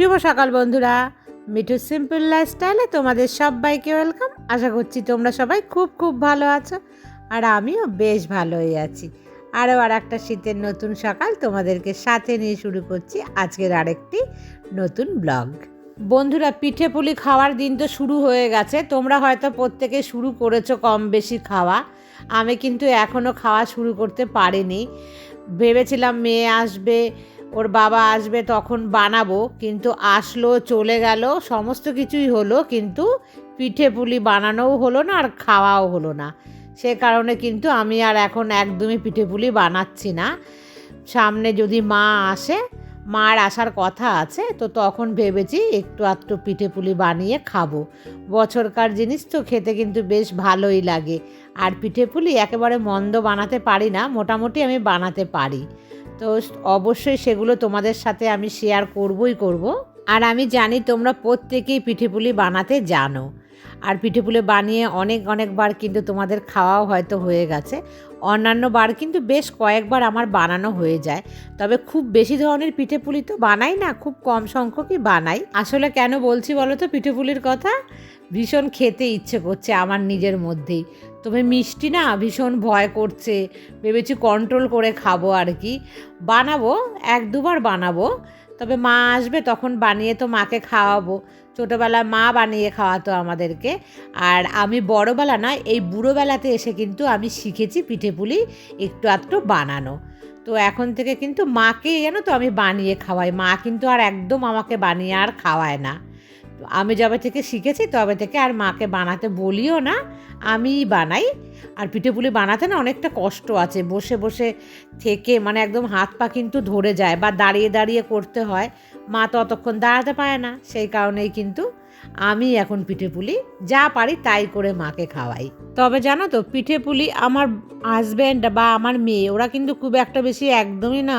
শুভ সকাল বন্ধুরা। মিঠু সিম্পল লাইফস্টাইলে তোমাদের সবাইকে ওয়েলকাম। আশা করছি তোমরা সবাই খুব খুব ভালো আছো আর আমিও বেশ ভালোই আছি। আরও আর একটা শীতের নতুন সকাল তোমাদেরকে সাথে নিয়ে শুরু করছি আজকের আরেকটি নতুন ব্লগ। বন্ধুরা, পিঠে পুলি খাওয়ার দিন তো শুরু হয়ে গেছে। তোমরা হয়তো প্রত্যেকে শুরু করেছ কম বেশি খাওয়া। আমি কিন্তু এখনও খাওয়া শুরু করতে পারিনি। ভেবেছিলাম মেয়ে আসবে ওর বাবা আসবে তখন বানাবো, কিন্তু আসলো, চলে গেল, সমস্ত কিছুই হলো, কিন্তু পিঠে পুলি বানানোও হলো না আর খাওয়াও হলো না। সে কারণে কিন্তু আমি আর এখন একদমই পিঠে পুলি বানাচ্ছি না। সামনে যদি মা আসে, মার আসার কথা আছে, তো তখন ভেবেছি একটু আধটু পিঠে পুলি বানিয়ে খাব। বছরকার জিনিস তো খেতে কিন্তু বেশ ভালোই লাগে। আর পিঠে পুলি একেবারে মন্দ বানাতে পারি না, মোটামুটি আমি বানাতে পারি। তো অবশ্যই সেগুলো তোমাদের সাথে আমি শেয়ার করবই করব। আর আমি জানি তোমরা প্রত্যেকেই পিঠেপুলি বানাতে জানো। আর পিঠেপুলি বানিয়ে অনেক অনেকবার কিন্তু তোমাদের খাওয়াও হয়তো হয়ে গেছে। অন্যান্য বার কিন্তু বেশ কয়েকবার আমার বানানো হয়ে যায়। তবে খুব বেশি ধরনের পিঠেপুলি তো বানাই না, খুব কম সংখ্যকই বানাই। আসলে কেন বলছি বলো তো পিঠেপুলির কথা? ভীষণ খেতে ইচ্ছে করছে আমার নিজের মধ্যেই। তবে মিষ্টি না ভীষণ ভয় করছে। ভেবেছি কন্ট্রোল করে খাব আর কি। বানাবো, এক দুবার বানাবো। তবে মা আসবে তখন বানিয়ে তো মাকে খাওয়াবো। ছোটোবেলায় মা বানিয়ে খাওয়াতো আমাদেরকে। আর আমি বড়োবেলা না, এই বুড়োবেলাতে এসে কিন্তু আমি শিখেছি পিঠেপুলি একটু আধটু বানানো। তো এখন থেকে কিন্তু মাকে জানো তো আমি বানিয়ে খাওয়াই। মা কিন্তু আর একদম আমাকে বানিয়ে আর খাওয়ায় না। আমি যবে থেকে শিখেছি, তবে থেকে আর মাকে বানাতে বলিও না, আমিই বানাই। আর পিঠেপুলি বানাতে না অনেকটা কষ্ট আছে, বসে বসে থেকে মানে একদম হাত পা কিন্তু ধরে যায় বা দাঁড়িয়ে দাঁড়িয়ে করতে হয়, মা তো অতক্ষণ দাঁড়াতে পারে না, সেই কারণেই কিন্তু আমি এখন পিঠেপুলি যা পারি তাই করে মাকে খাওয়াই। তবে জানো তো, পিঠেপুলি আমার হাজব্যান্ড বা আমার মেয়ে, ওরা কিন্তু খুব একটা বেশি একদমই না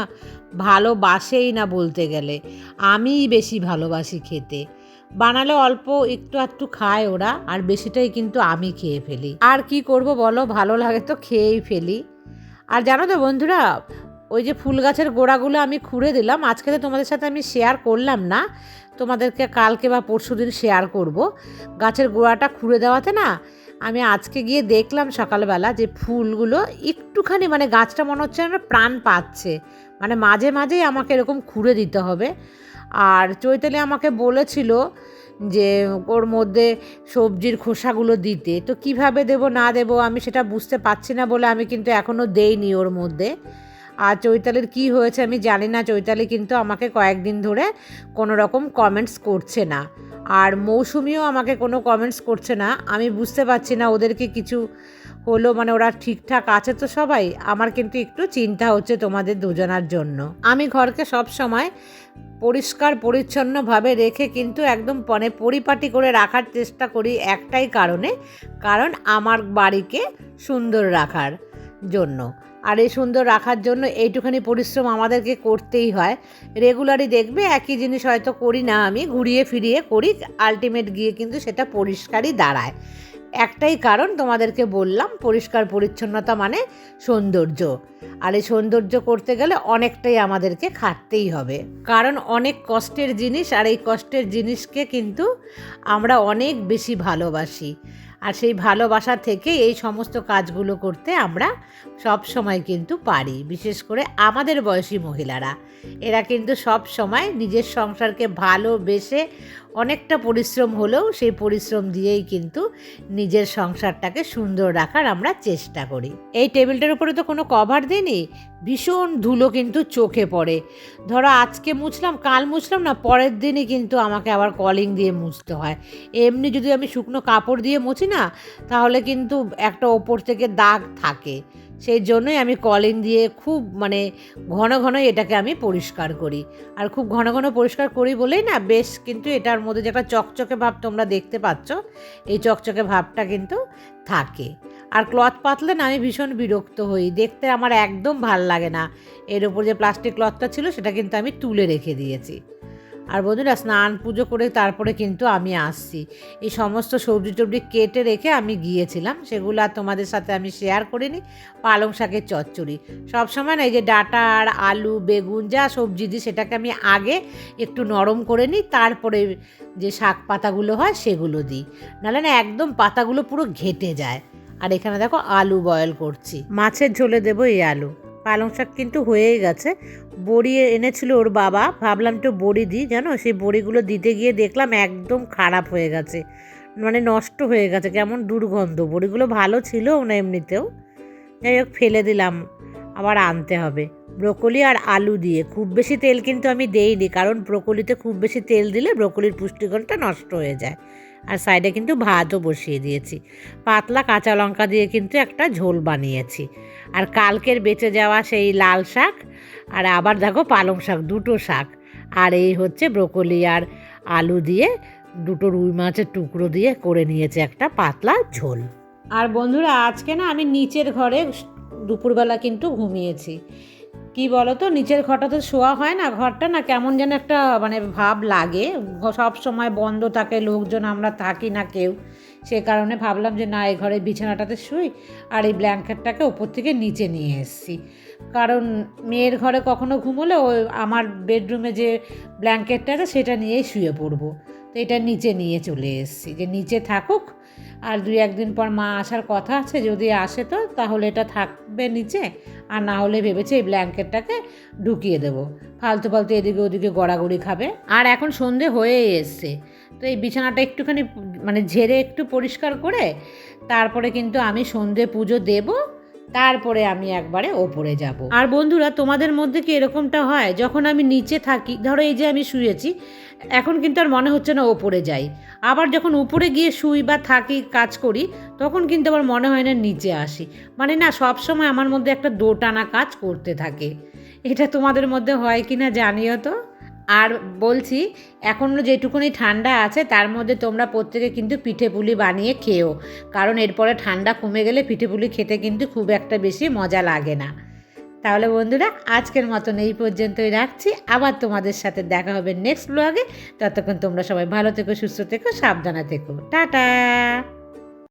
ভালোবাসেই না বলতে গেলে। আমিই বেশি ভালোবাসি খেতে। বানালে অল্প একটু একটু খায় ওরা, আর বেশিটাই কিন্তু আমি খেয়ে ফেলি। আর কি করব বলো? ভালো লাগে তো খেয়েই ফেলি। আর জানো তো বন্ধুরা, ওই যে ফুল গাছের গোড়াগুলো আমি খুঁড়ে দিলাম। আজকে তো তোমাদের সাথে আমি শেয়ার করলাম না। তোমাদেরকে কালকে বা পরশু দিন শেয়ার করব। গাছের গোড়াটা খুঁড়ে দেওয়াতে না আমি আজকে গিয়ে দেখলাম সকালবেলা যে ফুলগুলো একটুখানি মানে গাছটা মনে হচ্ছে না প্রাণ পাচ্ছে। মানে মাঝে মাঝেই আমাকে এরকম খুঁড়ে দিতে হবে। আর চৈতালি আমাকে বলেছিল যে ওর মধ্যে সবজির খোসাগুলো দিতে। তো কীভাবে দেব না দেব আমি সেটা বুঝতে পারছি না বলে আমি কিন্তু এখনও দেইনি ওর মধ্যে। আর চৈতালির কি হয়েছে আমি জানি না। চৈতালি কিন্তু আমাকে কয়েকদিন ধরে কোনো রকম কমেন্টস করছে না। আর মৌসুমিও আমাকে কোনো কমেন্টস করছে না। আমি বুঝতে পারছি না ওদেরকে কিছু হলো মানে ওরা ঠিকঠাক আছে তো সবাই। আমার কিন্তু একটু চিন্তা হচ্ছে তোমাদের দুজনার জন্য। আমি ঘরকে সব সময় পরিষ্কার, পরিচ্ছন্নভাবে রেখে কিন্তু একদম মানে পরিপাটি করে রাখার চেষ্টা করি একটাই কারণে, কারণ আমার বাড়িকে সুন্দর রাখার জন্য। আর এই সুন্দর রাখার জন্য এইটুখানি পরিশ্রম আমাদেরকে করতেই হয়। রেগুলারই দেখবে একই জিনিস হয়তো করি না আমি, ঘুরিয়ে ফিরিয়ে করি আলটিমেট গিয়ে কিন্তু সেটা পরিষ্কারই দাঁড়ায়। একটাই কারণ তোমাদেরকে বললাম, পরিষ্কার পরিচ্ছন্নতা মানে সৌন্দর্য। আর এই সৌন্দর্য করতে গেলে অনেকটাই আমাদেরকে খাটতেই হবে। কারণ অনেক কষ্টের জিনিস, আর এই কষ্টের জিনিসকে কিন্তু আমরা অনেক বেশি ভালোবাসি। আর সেই ভালোবাসা থেকে এই সমস্ত কাজগুলো করতে আমরা সব সময় কিন্তু পারি, বিশেষ করে আমাদের বয়সী মহিলারা। এরা কিন্তু সব সময় নিজের সংসারকে ভালোবেসে অনেকটা পরিশ্রম হলেও সেই পরিশ্রম দিয়েই কিন্তু নিজের সংসারটাকে সুন্দর রাখার আমরা চেষ্টা করি। এই টেবিলটার উপরে তো কোনো কভার দিইনি ভীষণ ধুলো কিন্তু চোখে পড়ে। ধরো আজকে মুছলাম, কাল মুছলাম না, পরের দিনই কিন্তু আমাকে আবার কলিং দিয়ে মুছতে হয়। এমনি যদি আমি শুকনো কাপড় দিয়ে মুছি না? তাহলে কিন্তু একটা ওপর থেকে দাগ থাকে। সেই জন্যই আমি কলিং দিয়ে খুব মানে ঘন ঘন এটাকে আমি পরিষ্কার করি। আর খুব ঘন ঘন পরিষ্কার করি বলেই না, বেশ কিন্তু এটার মধ্যে যে একটা চকচকে ভাব তোমরা দেখতে পাচ্ছ, এই চকচকে ভাবটা কিন্তু থাকে। আর ক্লথ পাতলে না আমি ভীষণ বিরক্ত হই। দেখতে আমার একদম ভালো লাগে না। এর উপর যে প্লাস্টিক ক্লথটা ছিল সেটা কিন্তু আমি তুলে রেখে দিয়েছি। আর বন্ধুরা, স্নান পুজো করে তারপরে কিন্তু আমি আসছি। এই সমস্ত সবজি টবজি কেটে রেখে আমি গিয়েছিলাম। সেগুলো আর তোমাদের সাথে আমি শেয়ার করিনি। পালং শাকের চচ্চড়ি। সবসময় না এই যে ডাটা আর আলু, বেগুন, যা সবজি দিই, সেটাকে আমি আগে একটু নরম করে নিই। তারপরে যে শাক পাতাগুলো হয়, সেগুলো দিই। নাহলে না একদম পাতাগুলো পুরো ঘেটে যায়। আর এখানে দেখো আলু বয়েল করছি। মাছের ঝোলে দেবো এই আলু। পালং শাক কিন্তু হয়েই গেছে। বড়ি এনেছিল ওর বাবা, ভাবলাম একটু বড়ি দিই, জানো? সেই বড়িগুলো দিতে গিয়ে দেখলাম একদম খারাপ হয়ে গেছে। মানে নষ্ট হয়ে গেছে, কেমন দুর্গন্ধ। বড়িগুলো ভালো ছিল না এমনিতেও। যাই হোক, ফেলে দিলাম। আবার আনতে হবে। ব্রোকলি আর আলু দিয়ে। খুব বেশি তেল কিন্তু আমি দেইনি, কারণ ব্রোকলিতে খুব বেশি তেল দিলে ব্রোকলির পুষ্টিগুণটা নষ্ট হয়ে যায়। আর সাইডে কিন্তু ভাতও বসিয়ে দিয়েছি। পাতলা কাঁচা লঙ্কা দিয়ে কিন্তু একটা ঝোল বানিয়েছি। আর কালকের বেঁচে যাওয়া সেই লাল শাক আর আবার দেখো পালং শাক, দুটো শাক। আর এই হচ্ছে ব্রোকলি আর আলু দিয়ে দুটো রুই মাছের টুকরো দিয়ে করে নিয়েছে একটা পাতলা ঝোল। আর বন্ধুরা, আজকে না আমি নিচের ঘরে দুপুরবেলা কিন্তু ঘুমিয়েছি। কি বলো তো নিচের ঘরটা তো শোয়া হয় না, ঘরটা না কেমন যেন একটা মানে ভাব লাগে। সব সময় বন্ধ থাকে, লোকজন আমরা থাকি না কেউ। সে কারণে ভাবলাম যে না, এই ঘরে বিছানাটাতে শুই আর এই ব্ল্যাঙ্কেটটাকে ওপর থেকে নিচে নিয়ে এসেছি। কারণ মেয়ের ঘরে কখনো ঘুমোলে ওই আমার বেডরুমে যে ব্ল্যাঙ্কেটটা সেটা নিয়েই শুয়ে পড়ব। তো এটা নিচে নিয়ে চলে এসেছি। যে নিচে থাকুক আর দুই একদিন পর মা আসার কথা আছে, যদি আসে তো তাহলে এটা থাকবে নিচে, আর না হলে ভেবেছে এই ব্ল্যাঙ্কেটটাকে ঢুকিয়ে দেবো। ফালতু ফালতু এদিকে ওদিকে গড়াগড়ি খাবে। আর এখন সন্ধে হয়েই এসছে, তো এই বিছানাটা একটুখানি মানে ঝেড়ে একটু পরিষ্কার করে, তারপরে কিন্তু আমি সন্ধে পুজো দেবো। তারপরে আমি একবারে ওপরে যাব। আর বন্ধুরা, তোমাদের মধ্যে কি এরকমটা হয়? যখন আমি নিচে থাকি, ধরো এই যে আমি শুয়েছি, এখন কিন্তু আর মনে হচ্ছে না ওপরে যাই। আবার যখন উপরে গিয়ে শুই বা থাকি, কাজ করি, তখন কিন্তু আমার মনে হয় না নিচে আসি। মানে না সব সময় আমার মধ্যে একটা দোটানা কাজ করতে থাকে। এটা তোমাদের মধ্যে হয় কি না জানিও তো? আর বলছি এখনও যেটুকুনি ঠান্ডা আছে, তার মধ্যে তোমরা প্রত্যেকে কিন্তু পিঠে পুলি বানিয়ে খেও। কারণ এরপরে ঠান্ডা কমে গেলে পিঠে পুলি খেতে কিন্তু খুব একটা বেশি মজা লাগে না। তাহলে বন্ধুরা, আজকের মতন এই পর্যন্তই রাখছি। আবার তোমাদের সাথে দেখা হবে নেক্সট ব্লগে ততক্ষণ তোমরা সবাই ভালো থেকো, সুস্থ থেকো, সাবধানে থেকো। টাটা!